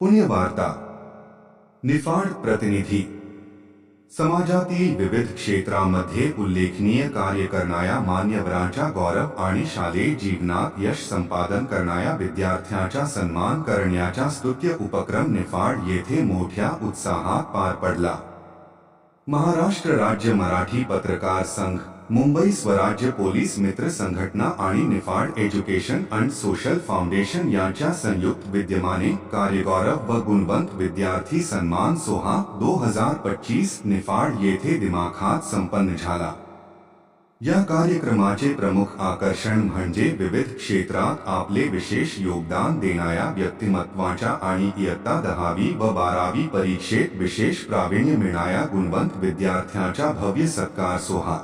पुण्यवार्ता। निफाड प्रतिनिधी। समाजातील विविध क्षेत्रामध्ये उल्लेखनीय कार्य करणाऱ्या मान्यवरांच्या गौरव आणि शालेय जीवनात यश संपादन करणाऱ्या विद्यार्थ्यांचा सन्मान करण्याचा स्तुत्य उपक्रम निफाड येथे मोठ्या उत्साहात पार पडला. महाराष्ट्र राज्य मराठी पत्रकार संघ मुंबई स्वराज्य पोलीस मित्र संघटना आणि Niphad education and social foundation यांच्या संयुक्त विद्यमाने कार्यगौरव व गुणवंत विद्यार्थी सन्मान सोहा दो हज़ार पच्चीस निफाड येथे दिमाखात संपन्न झाला. या कार्यक्रमाचे प्रमुख आकर्षण म्हणजे विविध क्षेत्रात आपले विशेष योगदान देणाऱ्या व्यक्तिमत्वाच्या आणि इयत्ता दहावी व बारावी परीक्षेत विशेष प्रावीण्य मिळणाऱ्या गुणवंत विद्यार्थ्यांचा भव्य सत्कार सोहा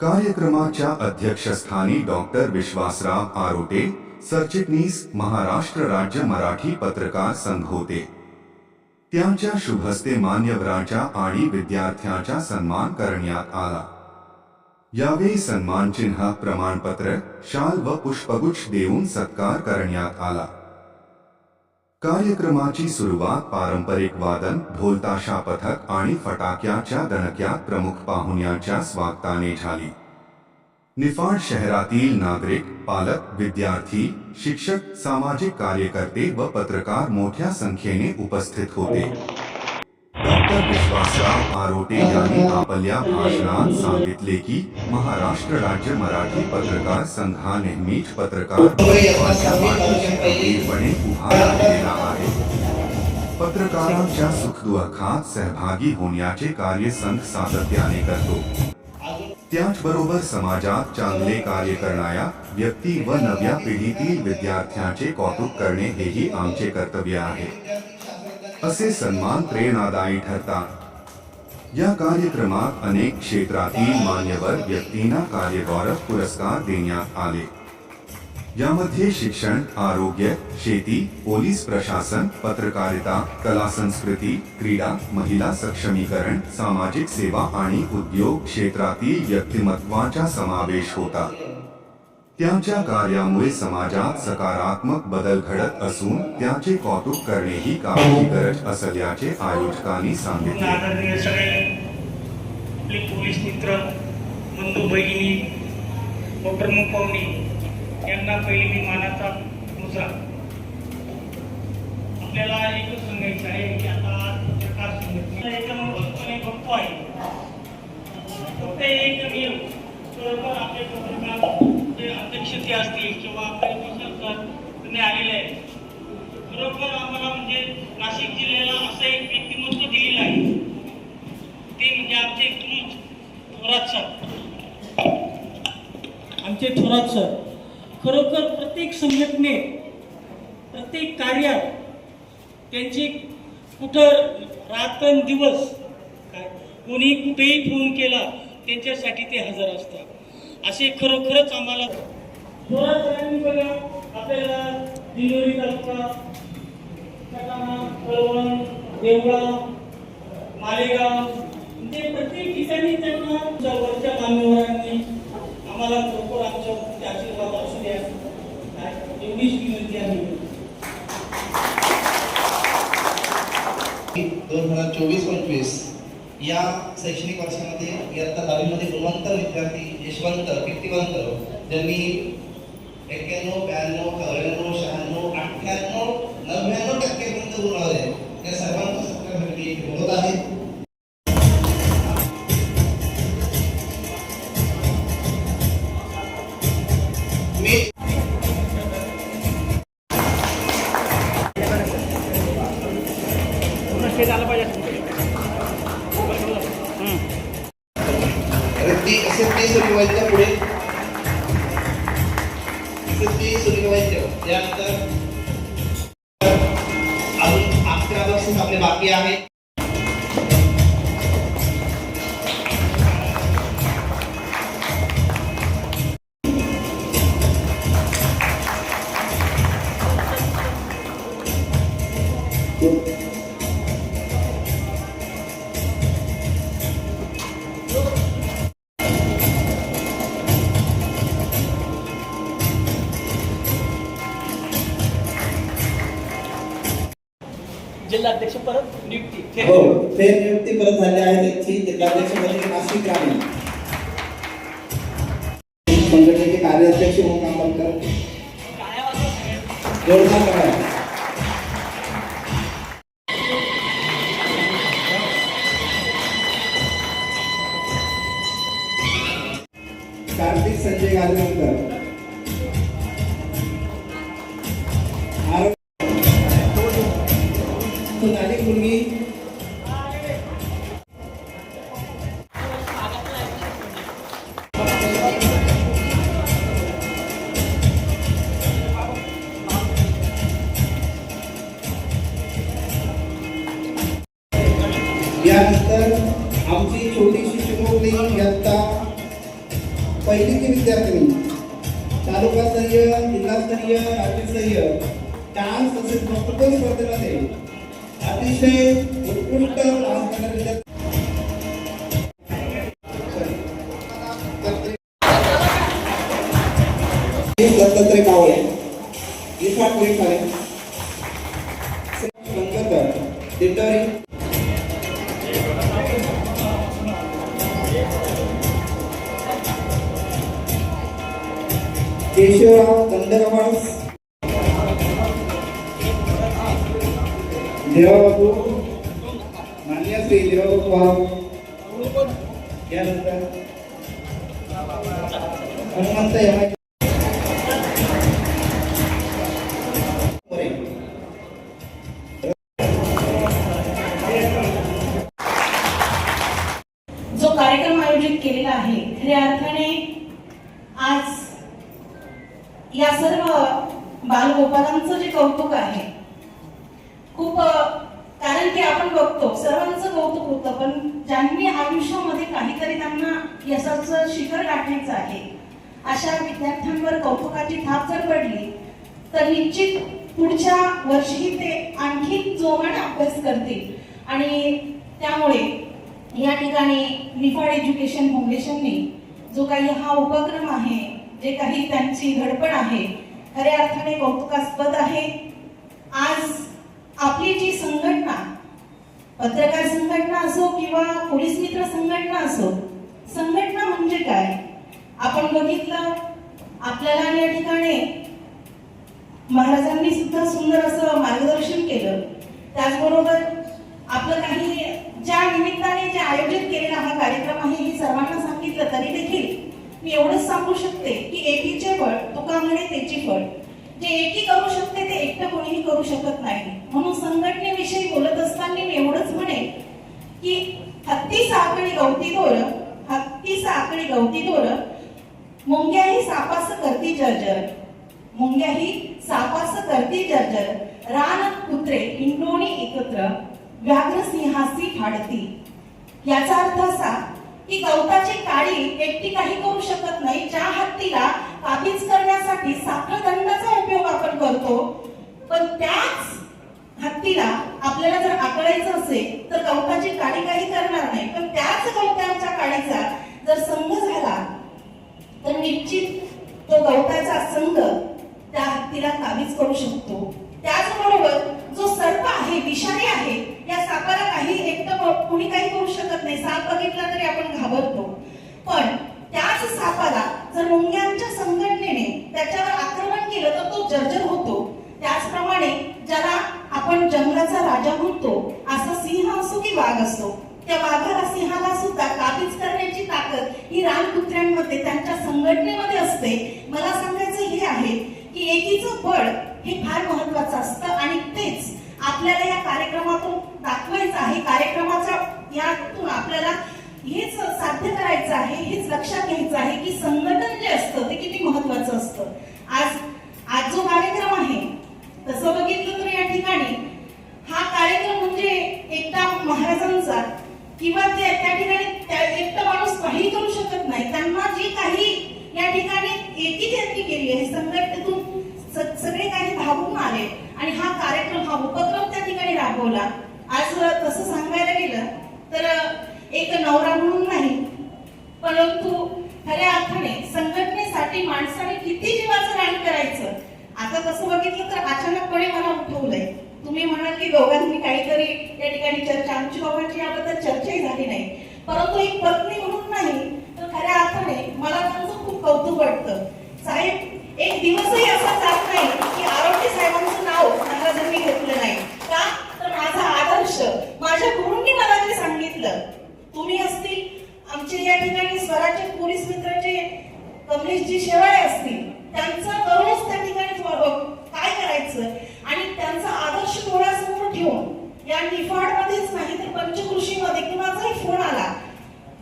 कार्यक्रमाच्या अध्यक्षस्थानी डॉक्टर विश्वासराव आरोटे सरचिटणीस महाराष्ट्र राज्य मराठी पत्रकार संघ होते. त्यांच्या शुभस्ते मान्यवरांच्या आणि विद्यार्थ्यांचा सन्मान करण्यात आला. यावेळी सन्मान चिन्ह प्रमाणपत्र शाल व पुष्पगुच्छ देऊन सत्कार करण्यात आला. कार्यक्रमाची सुरुवात पारंपरिक वादन ढोलताशा पथक आणि फटाक्याच्या दणक्यात प्रमुख पाहुण्यांच्या स्वागताने झाली. निफाड शहरातील नागरिक पालक विद्यार्थी शिक्षक सामाजिक कार्यकर्ते व पत्रकार मोठ्या संख्येने उपस्थित होते. डॉक्टर विश्वासराव आरोटे यांनी आपल्या भाषणात सांगितले की महाराष्ट्र राज्य मराठी पत्रकार संघा नेहमीच पत्रकार वर्गाच्या खंबीरपणे उभा राहिलेला आहे पत्रकारांच्या सुखदुःखात सहभागी होण्याचे कार्य संघ सातत्याने करतो त्याचबरोबर समाजात चांगले कार्य करणाऱ्या व्यक्ती व नव्या पिढीतील विद्यार्थ्यांचे कौतुक करणे हेही आमचे कर्तव्य आहे. असे सन्मान प्रेरणादायी ठरतात. या कार्यक्रमात अनेक क्षेत्रातील मान्यवर व्यक्तींना कार्यगौरव पुरस्कार देण्यात आले. यामध्ये शिक्षण आरोग्य शेती पोलीस प्रशासन पत्रकारिता कला संस्कृती क्रीडा महिला सक्षमीकरण सामाजिक सेवा आणि उद्योग क्षेत्रातील व्यक्तिमत्वाचा समावेश होता. त्यांच्या कार्यामुळे समाजात सकारात्मक बदल घडत असून त्यांचे कौतुक करणे ही काळाची गरज असल्याचे आयोजकांनी सांगितले. आदरणीय सगळे आपले पोलीस मित्र बंधू भगिनी व प्रमुख पाहुणे यांना पहिले मी मानाचा मुद्रा. आपल्याला एकच सांगायचं आहे की आता सरकार संघटना एकदम वस्तूने बघतो आहे. फक्त एक बरोबर आपले पत्रकार जे अध्यक्ष ते असतील किंवा आपले दुसरं आलेले आहेत खरोखर आम्हाला म्हणजे नाशिक जिल्ह्याला असं एक व्यक्तिमत्व दिलेलं आहे. ते म्हणजे आमचे एकूणच थोरात सर. आमचे थोरात सर. खरोखर प्रत्येक संघटनेत प्रत्येक कार्यात त्यांची कुठं रात्र दिवस काय कोणी कुठेही फोन केला त्यांच्यासाठी ते हजर असतात. असे खरोखरच आम्हाला बघा आपल्याला तालुका कळवण मालेगाव म्हणजे प्रत्येक ठिकाणी त्यांना आमच्या वरच्या मान्यवरांनी आम्हाला खरोखर आमच्यावरती आशीर्वाद असू द्या. काय? एवढीच विनंती आहे. दोन हजार चोवीस पंचवीस. या शैक्षणिक वर्षामध्ये इयत्ता दहावीमध्ये गुणवंत विद्यार्थी यशवंत कीर्तिवंत ज्यांनी एक्क्याण्णव ब्याण्णव चौऱ्याण्णव शहाण्णव अठ्ठ्याण्णव नव्याण्णव टक्केपर्यंत गुण आले या सर्वांचा सत्कार बोलत आहेत. एस एस टी सूर्यवैद्य त्यानंतर अजून अकरा बसेस आपले बाकी आहेत परत नियुक्ती. हो ते नियुक्ती परत झाली आहे. त्यांची म्हणजे नाशिक ग्रामीण संघटनेचे कार्याध्यक्ष म्हणून काम करतात जोरदार करा सोनाली मुलगी. यानंतर आमची छोटीशी चिमुकली इयत्ता. पहिलीची विद्यार्थिनी. तालुकास्तरीय जिल्हास्तरीय राज्यस्तरीय डान्स तसेच वक्तृत्व स्पर्धेमध्ये. अतिशय उत्कृष्ट काम करणारे दत्तात्रय कावळे इफा पुरीखारे संगकर दिंडोरी. केशवराव दंडकवास देवाबाबू मान्य श्री देवाबाबू वाघ यानंतर हनुमंत आपण बघतो. सर्वांचं कौतुक होतं पण ज्यांनी आयुष्यामध्ये काहीतरी त्यांना यशाचं शिखर गाठायचं आहे अशा विद्यार्थ्यांवर कौतुकाची थाप जर पडली तर निश्चित पुढच्या वर्षी ते आणखी जोमाने अभ्यास करतील. आणि त्यामुळे या ठिकाणी निफाड एज्युकेशन फाउंडेशनने जो काही हा उपक्रम आहे जे काही त्यांची धडपड आहे खऱ्या अर्थाने कौतुकास्पद आहे. आज आपली जी संघटना पत्रकार संघटना असो किंवा पोलीस मित्र संघटना असो संघटना म्हणजे काय? आपण बघितलं आपल्याला या ठिकाणी महाराजांनी सुद्धा सुंदर असं मार्गदर्शन केलं. त्याचबरोबर आपलं काही ज्या निमित्ताने जे आयोजित केलेला हा कार्यक्रम आहे हे सर्वांना सांगितलं तरी देखील मी एवढंच सांगू शकते की एकीचे फळ तुका म्हणे त्याची फळ. जे एकी करू शकते ते एकटं कोणीही करू शकत नाही. म्हणून संघटनेविषयी बोलत असताना मी एवढंच म्हणेन की हत्ती साखळी गवती दोर हत्ती साखळी गवती दोर मुंग्याही सापास करती जर्जर. मुंग्याही सापास करती जर्जर. रान कुत्रे इंडोणी एकत्र व्याघ्र सिंहासी फाडती. याचा अर्थ असा की गवताची काळी एकटी काही करू शकत नाही. ज्या हत्तीला काबीज करण्यासाठी साखर दंडाचा उपयोग आपण करतो पण त्याच हत्तीला आपल्याला जर आकळायचं असेल तर गवताची काडी काही करणार नाही. पण त्याच गवताच्या काडीचा जर संघ झाला तर निश्चित तो गवताचा संघ त्या हत्तीला काबीज करू शकतो. त्याचबरोबर जो सर्प आहे विषारी आहे या सापाला काही एकटं कोणी कुणी काही करू शकत नाही. साप बघितला तरी आपण घाबरतो पण त्याच सापाला जर मुंग्यांच्या संघटनेने त्याच्यावर आक्रमण केलं तर तो जर्जर होतो त्याचप्रमाणे ज्याला आपण जंगलाचा राजा म्हणतो असा सिंह असो की वाघ असो त्या वाघाला सिंहाला सुद्धा काबीज करण्याची ताकद ही रानकुत्र्यांमध्ये त्यांच्या संघटनेमध्ये असते. मला सांगायचं हे आहे की एकीचं बळ हे फार महत्वाचं असतं आणि तेच आपल्याला या कार्यक्रमातून दाखवायचं आहे. कार्यक्रमाच्या यातून आपल्याला हेच साध्य करायचं आहे हेच लक्षात घ्यायचं आहे की संघटन जे असतं ते किती महत्वाचं असतं. आज आज जो कार्यक्रम आहे तसं बघितलं तर या ठिकाणी हा कार्यक्रम म्हणजे एकदा महाराजांचा किंवा ते त्या ठिकाणी त्या एकटा माणूस काही करू शकत नाही. त्यांना जी काही या ठिकाणी एकी त्यांनी केली आहे. संघटनेतून सगळे काही भागून आले आणि हा कार्यक्रम हा उपक्रम त्या ठिकाणी राबवला. आज तसं सांगायला गेलं तर एक नवरा म्हणून नाही परंतु खऱ्या अर्थाने संघटनेसाठी माणसाने किती जीवाचं रान करायचं? आता तसं बघितलं तर अचानकपणे मला उठवलंय. तुम्ही म्हणाल की दोघांनी काहीतरी या ठिकाणी चर्चा आमची बाबाची याबद्दल चर्चाही झाली नाही. परंतु एक पत्नी म्हणून नाही तर खऱ्या अर्थाने मला त्यांचं खूप कौतुक वाटतं. साहेब एक दिवसही असा जात नाही की आरोग्य साहेबांचं नाव महाराजांनी घेतलं नाही. का? तर माझा आदर्श माझ्या गुरुंनी मला जे सांगितलं तुम्ही असतील आमचे या ठिकाणी स्वराज्य पोलीस मित्राचे कमलेशजी शेवाळे असतील त्यांचं दररोज त्या ठिकाणी फॉलो- काय करायचं आणि त्यांचा आदर्श डोळ्यासमोर ठेवून या निफाडमध्येच नाही तर पंचकृषीमध्ये कुणाचाही फोन आला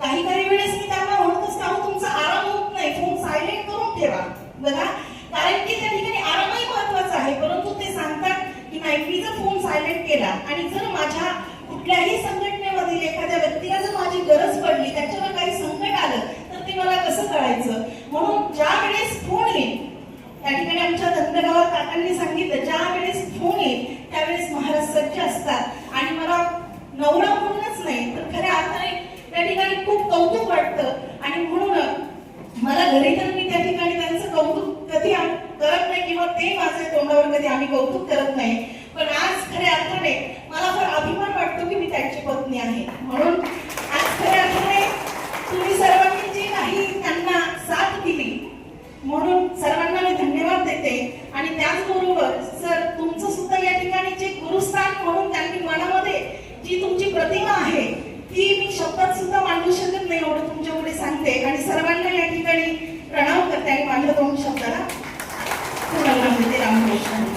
काही काही वेळेस मी त्यांना म्हणत असते अहो तुमचा आराम होत नाही फोन सायलेंट करून ठेवा बघा कारण की त्या ठिकाणी आरामही महत्त्वाचा आहे परंतु ते सांगतात की नाही मी जर फोन सायलेंट केला आणि जर माझ्या कुठल्याही संघटनेमधील एखाद्या व्यक्तीला जर माझी गरज पडली त्याच्यावर काही संकट आलं तर ते मला कसं कळायचं? म्हणून ज्या वेळेस फोन येईल त्या ठिकाणी आमच्या धंदगावात काकांनी सांगितलं ज्या वेळेस फोन येईल त्यावेळेस महाराज सज्ज असतात. आणि मला नवरा म्हणूनच नाही तर खऱ्या अर्थाने त्या ठिकाणी खूप कौतुक वाटतं. आणि म्हणून मला घरी तर मी त्या ठिकाणी त्यांचं कौतुक कधी करत नाही किंवा ते माझ्या तोंडावर कधी आम्ही कौतुक करत नाही. असल्याने मला फार अभिमान वाटतो की मी त्यांची पत्नी आहे. म्हणून आज खऱ्या अर्थाने तुम्ही सर्वांनी जी काही त्यांना साथ दिली म्हणून सर्वांना मी धन्यवाद देते. आणि त्याचबरोबर सर तुमचं सुद्धा या ठिकाणी जे गुरुस्थान म्हणून त्यांनी मनामध्ये जी तुमची प्रतिमा आहे ती मी शब्दात सुद्धा मांडू शकत नाही एवढं तुमच्यापुढे सांगते. आणि सर्वांना या ठिकाणी प्रणाम करते आणि माझ्या दोन शब्दाला पूर्ण रामकृष्ण.